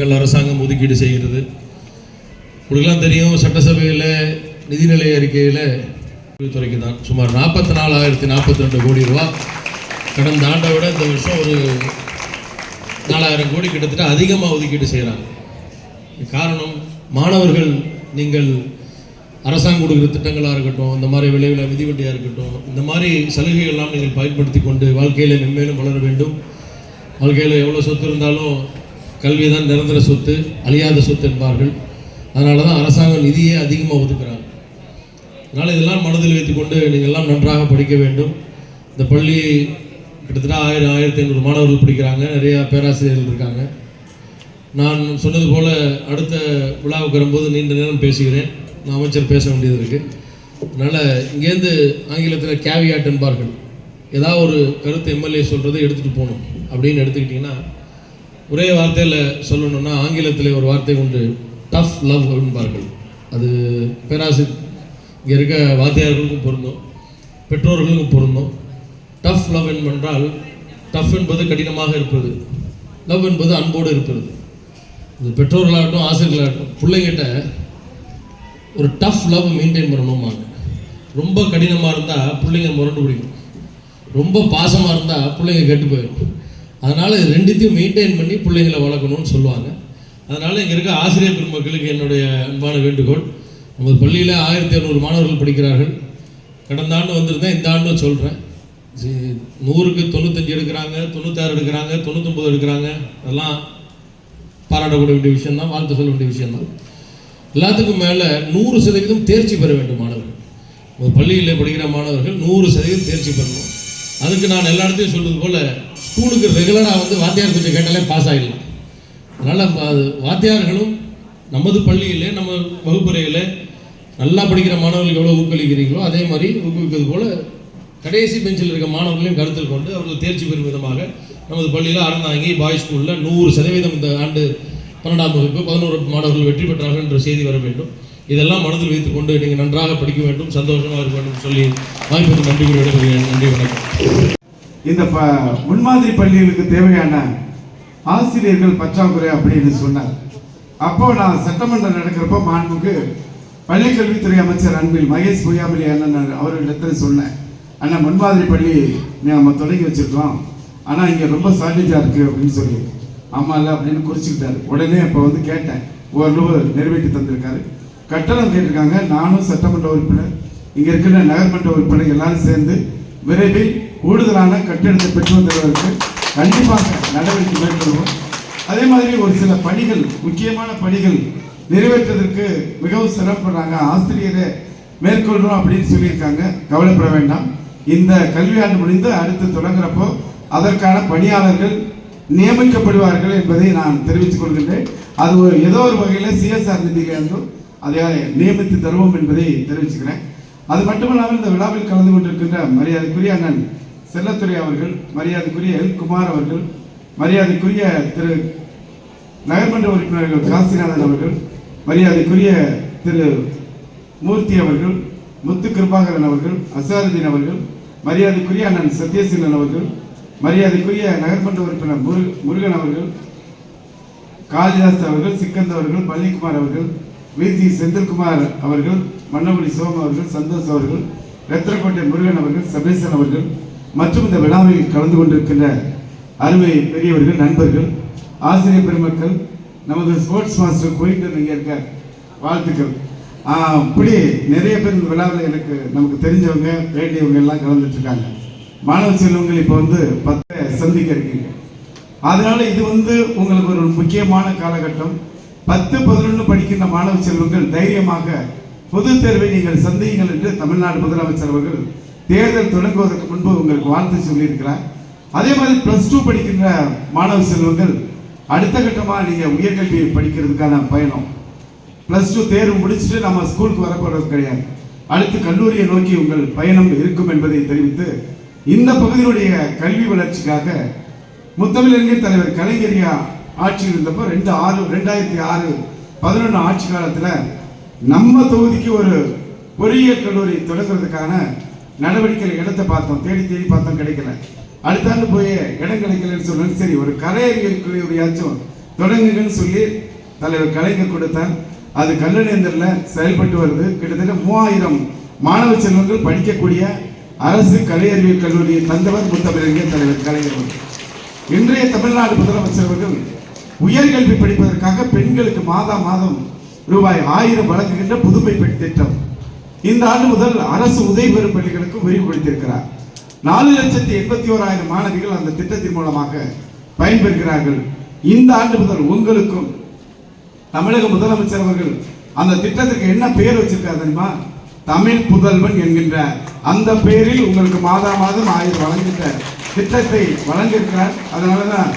அரசாங்கம் ஒதுக்கீடு செய்கிறது. உங்களுக்கெல்லாம் தெரியும் சட்டசபையில் நிதிநிலை அறிக்கையில் துறைக்கு தான் சுமார் நாற்பத்தி நாலாயிரத்தி நாற்பத்தி ரெண்டு கோடி ரூபா. கடந்த ஆண்டை விட இந்த வருஷம் ஒரு நாலாயிரம் கோடி கிட்டத்தட்ட அதிகமாக ஒதுக்கீடு செய்கிறாங்க காரணம் மாணவர்கள் நீங்கள் அரசாங்கம் கொடுக்குற திட்டங்களாக இருக்கட்டும் இந்த மாதிரி விளைவில் மிதிவண்டியாக இருக்கட்டும் இந்த மாதிரி சலுகைகள்லாம் நீங்கள் பயன்படுத்தி கொண்டு வாழ்க்கையில் மென்மேலும் வளர வேண்டும். வாழ்க்கையில் எவ்வளோ சொத்து இருந்தாலும் கல்வி தான் நிரந்தர சொத்து அழியாத சொத்து என்பார்கள். அதனால தான் அரசாங்கம் நிதியே அதிகமாக ஒதுக்குறாங்க. அதனால் இதெல்லாம் மனதில் வைத்துக்கொண்டு நீங்கள் எல்லாம் நன்றாக படிக்க வேண்டும். இந்த பள்ளி கிட்டத்தட்ட ஆயிரம் ஆயிரத்தி ஐநூறு மாணவர்கள் படிக்கிறாங்க. நிறையா பேராசிரியர்கள் இருக்காங்க. நான் சொன்னது போல் அடுத்த விழாவுக்கு வரும்போது நீண்ட நேரம் பேசுகிறேன். நான் அமைச்சர் பேச வேண்டியது இருக்குது அதனால் இங்கேருந்து ஆங்கிலத்தில் கேவியாட் என்பார்கள். ஏதாவது ஒரு கருத்து எம்எல்ஏ சொல்கிறத எடுத்துகிட்டு போகணும் அப்படின்னு எடுத்துக்கிட்டிங்கன்னா ஒரே வார்த்தையில் சொல்லணும்னா ஆங்கிலத்தில் ஒரு வார்த்தை உண்டு டஃப் லவ் என்பார்கள். அது பேராசி இங்கே இருக்க வாத்தியார்களுக்கும் பொருந்தும் பெற்றோர்களுக்கும் பொருந்தும். டஃப் லவ் என்றால் டஃப் என்பது கடினமாக இருப்பது லவ் என்பது அன்போடு இருப்பது. இது பெற்றோர்களாகட்டும் ஆசிரியர்களாகட்டும் பிள்ளைங்கிட்ட ஒரு டஃப் லவ் மெயின்டைன் பண்ணணுமாங்க. ரொம்ப கடினமாக இருந்தால் பிள்ளைங்க முரண்டு பிடிக்கும். ரொம்ப பாசமாக இருந்தால் பிள்ளைங்க கெட்டு போயிடும். அதனால் இது ரெண்டுத்தையும் மெயின்டைன் பண்ணி பிள்ளைகளை வளர்க்கணும்னு சொல்லுவாங்க. அதனால் இங்கே இருக்க ஆசிரியர் பெருமக்களுக்கு என்னுடைய அன்பான வேண்டுகோள். நமது பள்ளியில் ஆயிரத்தி இரநூறு மாணவர்கள் படிக்கிறார்கள். கடந்த ஆண்டு வந்திருந்தேன் இந்த ஆண்டும் சொல்கிறேன் நூறுக்கு தொண்ணூத்தஞ்சு எடுக்கிறாங்க தொண்ணூத்தாறு எடுக்கிறாங்க தொண்ணூத்தொம்பது எடுக்கிறாங்க. அதெல்லாம் பாராட்டக்கூடிய வேண்டிய விஷயம்தான் வாழ்த்து சொல்ல வேண்டிய விஷயந்தான் எல்லாத்துக்கும் மேலே நூறு சதவீதம் தேர்ச்சி பெற வேண்டும் மாணவர்கள். ஒரு பள்ளியில் படிக்கிற மாணவர்கள் நூறு சதவீதம் தேர்ச்சி பெறணும். அதுக்கு நான் எல்லா இடத்தையும் சொல்வது போல் ஸ்கூலுக்கு ரெகுலராக வந்து வாத்தியார் கொஞ்சம் கேட்டாலே பாஸ் ஆகிடலாம் அதனால் வாத்தியார்களும் நமது பள்ளியிலே நம்ம வகுப்பறையில் நல்லா படிக்கிற மாணவர்களுக்கு எவ்வளோ ஊக்குவிக்கிறீங்களோ அதே மாதிரி ஊக்குவிக்கிறது போல் கடைசி பெஞ்சில் இருக்க மாணவர்களையும் கருத்தில் கொண்டு அவர்கள் தேர்ச்சி பெறும் விதமாக நமது பள்ளியில் அறந்தாங்கி பாய்ஸ் ஸ்கூலில் நூறு சதவீதம் இந்த ஆண்டு பன்னெண்டாம் வகுப்பு பதினோரு மாணவர்கள் வெற்றி பெற்றார்கள் என்ற செய்தி வர வேண்டும். இதெல்லாம் மனதில் வைத்துக்கொண்டு நீங்கள் நன்றாக படிக்க வேண்டும் சந்தோஷமாக இருக்க வேண்டும் சொல்லி வாய்ப்புக்கு நன்றி கூறி விடைபெறுகிறேன். நன்றி வணக்கம். இந்த ப- முன்மாதிரி பள்ளிகளுக்கு தேவையான ஆசிரியர்கள் பற்றாக்குறை அப்படின்னு சொன்னார். அப்போ நான் சட்டமன்றம் நடக்கிறப்போ மாண்புக்கு பள்ளிக்கல்வித்துறை அமைச்சர் அன்பில் மகேஷ் பொய்யாமலி அண்ணன் அவர்களிடத்தில் சொன்னேன். அண்ணா முன்மாதிரி பள்ளி நம்ம தொடங்கி வச்சிருக்கோம். ஆனால் இங்கே ரொம்ப ஷார்டேஜாக இருக்குது அப்படின்னு சொல்லி. ஆமா இல்லை அப்படின்னு குறிச்சுக்கிட்டாரு. உடனே இப்போ வந்து கேட்டேன். ஓரளவு நிறைவேற்றி தந்திருக்காரு. கட்டணம் கேட்டிருக்காங்க. நானும் சட்டமன்ற உறுப்பினர். இங்கே இருக்கிற நகர்மன்ற உறுப்பினர் எல்லாரும் சேர்ந்து விரைவில் கூடுதலான கட்டிடத்தை பெற்று வந்தவர்களுக்கு கண்டிப்பாக நடவடிக்கை மேற்கொள்வோம். அதே மாதிரி ஒரு சில பணிகள் முக்கியமான பணிகள் நிறைவேற்றுவதற்கு மிகவும் சிறப்புறாங்க. ஆசிரியரை மேற்கொள்கிறோம் அப்படின்னு சொல்லியிருக்காங்க. கவலைப்பட வேண்டாம். இந்த கல்வியாண்டு முடிந்து அடுத்து தொடங்குறப்போ அதற்கான பணியாளர்கள் நியமிக்கப்படுவார்கள் என்பதை நான் தெரிவித்துக் கொள்கின்றேன். அது ஒரு ஏதோ ஒரு வகையில் சிஎஸ்ஆர் நிதியிலிருந்தும் அதை நியமித்து தருவோம் என்பதை தெரிவிச்சுக்கிறேன். அது மட்டுமல்லாமல் இந்த விழாவில் கலந்து கொண்டிருக்கின்ற மரியாதைக்குரிய அண்ணன் செல்லத்துறை அவர்கள் மரியாதைக்குரிய எல். குமார் அவர்கள் மரியாதைக்குரிய திரு. நகர்மன்ற உறுப்பினர்கள் காசிநாதன் அவர்கள் மரியாதைக்குரிய திரு. மூர்த்தி அவர்கள் முத்து கிருபாகரன் அவர்கள் அசாருதீன் அவர்கள் மரியாதைக்குரிய அண்ணன் சத்யசீலன் அவர்கள் மரியாதைக்குரிய நகர்மன்ற உறுப்பினர் முரு முருகன் அவர்கள் காளிதாஸ் அவர்கள் சிக்கந்த் அவர்கள் பழனிக்குமார் அவர்கள் விஜி செந்தில்குமார் அவர்கள் மன்னபுரி சோம அவர்கள் சந்தோஷ் அவர்கள் ரத்திரக்கோட்டை முருகன் அவர்கள் சபேசன் அவர்கள் மற்றும் இந்த விழாவில் கலந்து கொண்டிருக்கின்ற அருமை பெரியவர்கள் நண்பர்கள் ஆசிரியர் பெருமக்கள் நமது ஸ்போர்ட்ஸ் மாஸ்டர் போயிட்டு இங்கே வாழ்த்துக்கள். அப்படி இப்படி நிறைய பேர் இந்த விழாவில் எனக்கு நமக்கு தெரிஞ்சவங்க வேண்டியவங்க எல்லாம் கலந்துட்டுருக்காங்க மாணவ செல்வங்கள் இப்போ வந்து பத்து சந்திக்க இருக்கீங்க. அதனால இது வந்து உங்களுக்கு ஒரு முக்கியமான காலகட்டம். பத்து பதினொன்று படிக்கின்ற மாணவ செல்வங்கள் தைரியமாக பொதுத் தேர்வை நீங்கள் சந்தியுங்கள் என்று தமிழ்நாடு முதலமைச்சர் அவர்கள் தேர்தல் தொடங்குவதற்கு முன்பு உங்களுக்கு வாழ்த்து சொல்லியிருக்கிறார். அதே மாதிரி ப்ளஸ் டூ படிக்கின்ற மாணவ செல்வங்கள் அடுத்த கட்டமாக நீங்கள் உயர்கல்வி படிக்கிறதுக்கான பயணம். ப்ளஸ் டூ தேர்வு முடிச்சுட்டு நம்ம ஸ்கூலுக்கு வரப்போறது கிடையாது. அடுத்து கல்லூரியை நோக்கி உங்கள் பயணம் இருக்கும் என்பதை தெரிவித்து இந்த பகுதியினுடைய கல்வி வளர்ச்சிக்காக முத்தமிழறிஞர் தலைவர் கலைஞரியா ஆட்சியில் இருந்தப்போ ரெண்டு ஆறு ரெண்டாயிரத்தி ஆறு பதினொன்று ஆட்சி காலத்தில் நம்ம தொகுதிக்கு ஒரு பொறியியல் கல்லூரி தொடங்குறதுக்கான நடவடிக்கைகள் இடத்தை பார்த்தோம் தேடி தேடி பார்த்தோம் கிடைக்கல. அடுத்த ஆண்டு போய் இடம் கிடைக்கலன்னு சொன்னது சரி ஒரு கலை அறிவியல் தொடங்குங்கன்னு சொல்லி தலைவர் கலைஞர் கொடுத்தார். அது கல்லணேந்தரில் செயல்பட்டு வருது. கிட்டத்தட்ட மூவாயிரம் மாணவ செல்வங்கள் படிக்கக்கூடிய அரசு கலை அறிவியல் கல்லூரியை தந்தவர் முத்தமிழறிஞர் தலைவர் கலைஞர் இன்றைய தமிழ்நாடு முதலமைச்சர் அவர்கள் உயர்கல்வி படிப்பதற்காக பெண்களுக்கு மாதா மாதம் ரூபாய் ஆயிரம் வழங்குகின்ற புதுமை பெண் திட்டம். இந்த ஆண்டு முதல் அரசு உதவி பெறும் பள்ளிகளுக்கு விரிவுபடுத்தியிருக்கிறார் நாலு லட்சத்தி எண்பத்தி ஓராயிரம் மாணவிகள் அந்த திட்டத்தின் மூலமாக பயன்பெறுகிறார்கள். இந்த ஆண்டு முதல் உங்களுக்கும் தமிழக முதலமைச்சர் அவர்கள் அந்த திட்டத்திற்கு என்ன பெயர் வச்சிருக்காரு தெரியுமா? தமிழ் புதல்வன் என்கின்ற அந்த பெயரில் உங்களுக்கு மாதா மாதம் ஆயிரம் வழங்குகின்ற திட்டத்தை வழங்கியிருக்கிறார். அதனால தான்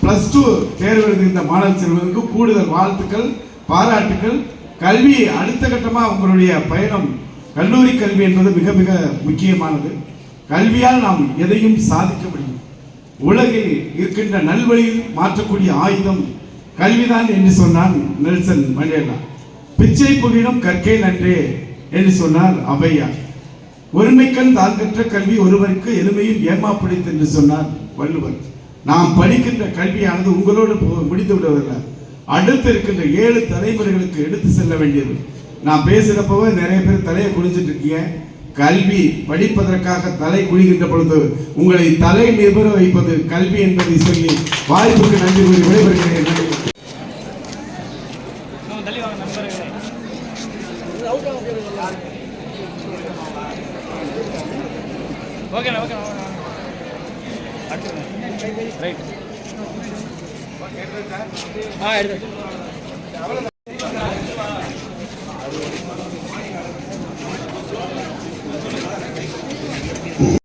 பிளஸ் டூ தேர்வு எழுதுகின்ற மாணவ செல்வதற்கு கூடுதல் வாழ்த்துக்கள் பாராட்டுக்கள். கல்வி அடுத்த கட்டமாக உங்களுடைய பயணம் கல்லூரி கல்வி என்பது மிக மிக முக்கியமானது. கல்வியால் நாம் எதையும் சாதிக்க முடியும். உலகில் இருக்கின்ற நல்வழியில் மாற்றக்கூடிய ஆயுதம் கல்விதான் என்று சொன்னான் நெல்சன் மண்டேலா. பிச்சை புகினும் கற்கே நன்றே என்று சொன்னார் அபையா ஒருமைக்கண் தான் கற்ற கல்வி ஒருவருக்கு எளிமையும் ஏமாப்பிடித்து என்று சொன்னார் வள்ளுவர். நாம் படிக்கின்ற கல்வியானது உங்களோடு முடிந்து விடுவதில்லை அடுத்து இருக்கின்ற ஏழு தலைமுறைகளுக்கு எடுத்து செல்ல வேண்டியது. நான் பேசுகிறப்பவே நிறைய பேர் தலையை குனிஞ்சிட்டு இருக்கீங்க. கல்வி படிப்பதற்காக தலை குனிகின்ற பொழுது உங்களை தலை நிபுற வைப்பது கல்வி என்பதை சொல்லி வாய்ப்புக்கு நன்றி கூறி விடைபெறுகிறேன். ஓகேண்ணா ஓகேண்ணா ரைட் ஆ எடுத்து